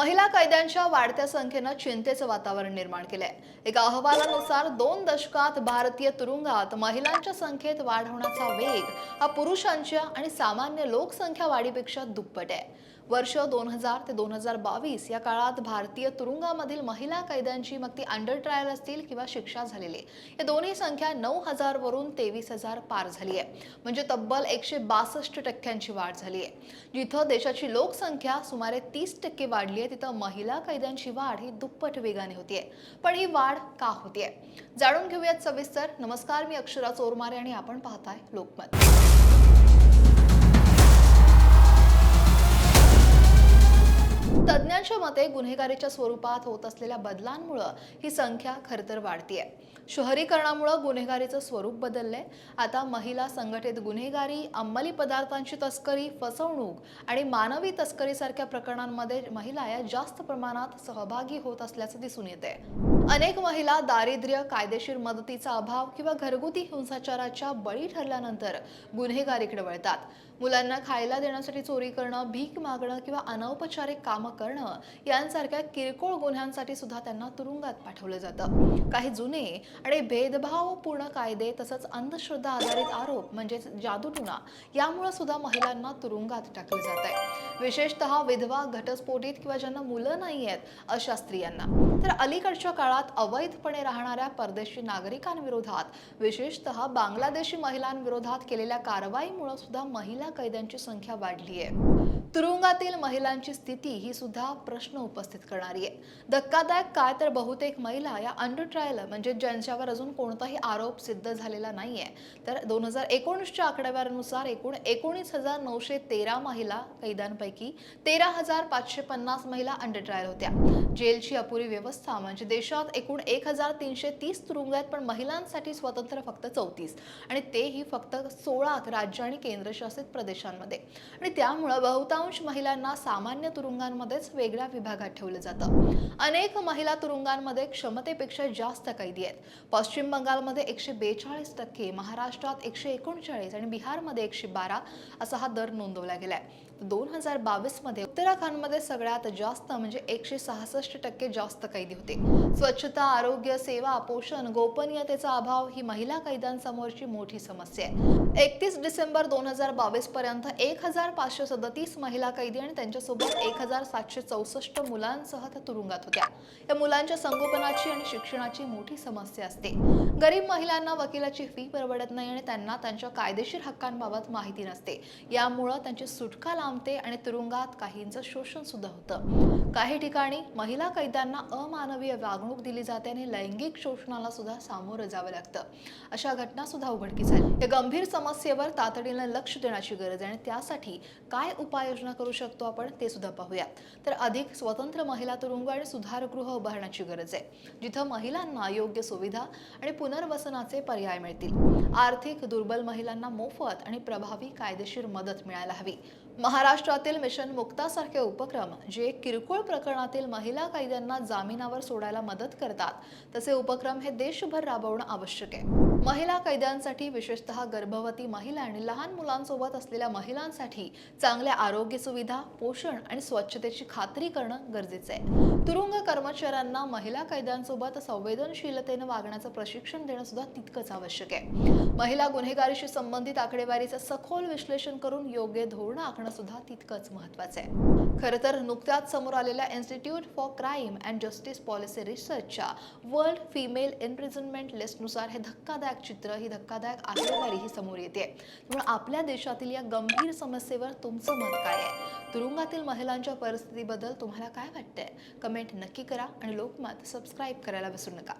महिला कैद्यांच्या वाढत्या संख्येनं चिंतेचं वातावरण निर्माण केलंय. एका अहवालानुसार दोन दशकात भारतीय तुरुंगात महिलांच्या संख्येत वाढ होण्याचा वेग हा पुरुषांच्या आणि सामान्य लोकसंख्या वाढीपेक्षा दुप्पट आहे. वर्ष दोन हजार ते दोन हजार बावीस या काळात भारतीय तुरुंगामधील महिला कैद्यांची मग ती अंडर ट्रायल असतील किंवा शिक्षा झालेली या दोन्ही संख्या नऊ हजार वरून तेवीस हजार पार झाली आहे. म्हणजे तब्बल एकशे बासष्ट टक्क्यांची वाढ झाली आहे. जिथं देशाची लोकसंख्या सुमारे तीस टक्के वाढली आहे तिथं महिला कैद्यांची वाढ ही दुप्पट वेगाने होतीये पण ही वाढ का होतीये जाणून घेऊयात सविस्तर. नमस्कार मी अक्षरा चोरमारे आणि आपण पाहताय लोकमत. मते गुन्हेगारीच्या स्वरूपात होत असलेल्या बदलांमुळं ही संख्या खरतर वाढतीये. शहरीकरणामुळं गुन्हेगारीचं स्वरूप बदललंय. आता महिला संघटित गुन्हेगारी अंमली पदार्थांची तस्करी फसवणूक आणि मानवी तस्करीसारख्या प्रकरणांमध्ये महिला या जास्त प्रमाणात सहभागी होत असल्याचं दिसून येते अनेक महिला दारिद्र्य कायदेशीर मदतीचा अभाव किंवा घरगुती हिंसाचाराच्या बळी ठरल्यानंतर गुन्हेगारीकडे वळतात. मुलांना खायला देण्यासाठी चोरी करणं भीक मागणं किंवा अनौपचारिक कामं करणं यांसारख्या किरकोळ गुन्ह्यांसाठी सुद्धा त्यांना तुरुंगात पाठवलं जातं. काही जुने आणि भेदभावपूर्ण कायदे तसंच अंधश्रद्धा आधारित आरोप म्हणजेच जादूटुना यामुळे सुद्धा महिलांना तुरुंगात टाकलं जात आहे विशेषतः विधवा घटस्फोटित किंवा ज्यांना मुलं नाही आहेत अशा स्त्रियांना. तर अलीकडच्या काळात काळात अवैधपणे राहणाऱ्या परदेशी नागरिकांविरोधात विशेषतः बांगलादेशी महिलांविरोधात केलेल्या कारवाईमुळे सुद्धा महिला कैद्यांची संख्या वाढली आहे. तुरुंगातील महिलांची स्थिती ही सुद्धा प्रश्न उपस्थित करणारी आहे. धक्कादायक काय तर बहुतेक महिला या अंडर ट्रायल म्हणजे ज्यांच्यावर अजून कोणताही आरोप सिद्ध झालेला नाहीये तर दोन हजार एकोणीसच्या आकडेवारीनुसार एकूण एकोणीस हजार नऊशे तेरा महिला कैद्यांपैकी तेरा हजार पाचशे पन्नास महिला अंडर ट्रायल होत्या. जेलची अपुरी व्यवस्था म्हणजे देशात एकूण एक हजार तीनशे तीस तुरुंग आहेत पण महिलांसाठी स्वतंत्र फक्त चौतीस. आणि तेही फक्त सोळा राज्य आणि केंद्रशासित प्रदेशांमध्ये. आणि त्यामुळं बहुतांश महिलांना सामान्य तुरुंगांमध्येच वेगळ्या विभागात ठेवलं जातं. अनेक महिला तुरुंगांमध्ये क्षमतेपेक्षा जास्त कैदी आहेत. पश्चिम बंगालमध्ये एकशे बेचाळीस टक्के महाराष्ट्रात एकशे एकोणचाळीस आणि बिहारमध्ये एकशे बारा असा हा दर नोंदवला गेलाय. दोन हजार बावीसमध्ये उत्तराखंडमध्ये सगळ्यात जास्त म्हणजे एकशे सहासष्ट टक्के जास्त कैदी होते. स्वच्छता आरोग्य सेवा पोषण गोपनीयतेचा अभाव ही महिला कैद्यांसमोरची मोठी समस्या आहे. एकतीस डिसेंबर दोन हजार बावीस पर्यंत एक हजार पाचशे सदतीस महिला कैदी आणि त्यांच्यासोबत एक हजार सातशे चौसष्ट मुलांसह त्या तुरुंगात होत्या. या मुलांच्या संगोपनाची आणि शिक्षणाची मोठी समस्या असते. गरीब महिलांना वकिलाची फी परवडत नाही आणि त्यांना त्यांच्या कायदेशीर हक्कांबाबत माहिती नसते. यामुळं त्यांची सुटका लांब लांबते आणि तुरुंगात काहींचं शोषण सुद्धा होतं. काही ठिकाणी महिला कैद्यांना अमानवीय वागणूक दिली जाते आणि लैंगिक शोषणाला सुद्धा सामोरं जावं लागतं. अशा घटना सुद्धा उघडकीस आहेत या गंभीर समस्येवर तातडीनं लक्ष देण्याची गरज आहे आणि त्यासाठी काय उपाययोजना करू शकतो आपण ते सुद्धा पाहूयात तर अधिक स्वतंत्र महिला तुरुंग आणि सुधारगृह उभारण्याची गरज आहे जिथं महिलांना योग्य सुविधा आणि पुनर्वसनाचे पर्याय मिळतील. आर्थिक दुर्बल महिलांना मोफत आणि प्रभावी कायदेशीर मदत मिळायला हवी. महाराष्ट्रातील मिशन मुक्तासारखे उपक्रम जे किरकोळ प्रकरणातील महिला कैद्यांना जामिनावर सोडायला मदत करतात तसे उपक्रम हे देशभर राबवणं आवश्यक आहे. महिला कैद्यांसाठी विशेषतः गर्भवती महिला आणि लहान मुलांसोबत असलेल्या महिलांसाठी चांगल्या आरोग्य सुविधा पोषण आणि स्वच्छतेची खात्री करणं गरजेचं आहे. तुरुंग कर्मचाऱ्यांना महिला कैद्यांसोबत संवेदनशीलतेनं वागण्याचं प्रशिक्षण देणं सुद्धा तितकंच आवश्यक आहे. महिला गुन्हेगारीशी संबंधित आकडेवारीचं सखोल विश्लेषण करून योग्य धोरणं आखणं सुद्धा तितकंच महत्वाचं आहे. खरं तर नुकत्याच समोर आलेल्या institute for crime and justice policy रिसर्चच्या world female imprisonment लिस्टनुसार हे धक्कादायक चित्र ही धक्कादायक आकडेवारी ही समोर येते. त्यामुळे आपल्या देशातील या गंभीर समस्येवर तुमचं मत काय आहे? तुरुंगातील महिलांच्या परिस्थितीबद्दल तुम्हाला काय वाटतंय? कमेंट नक्की करा आणि लोकमत सबस्क्राईब करायला विसरू नका.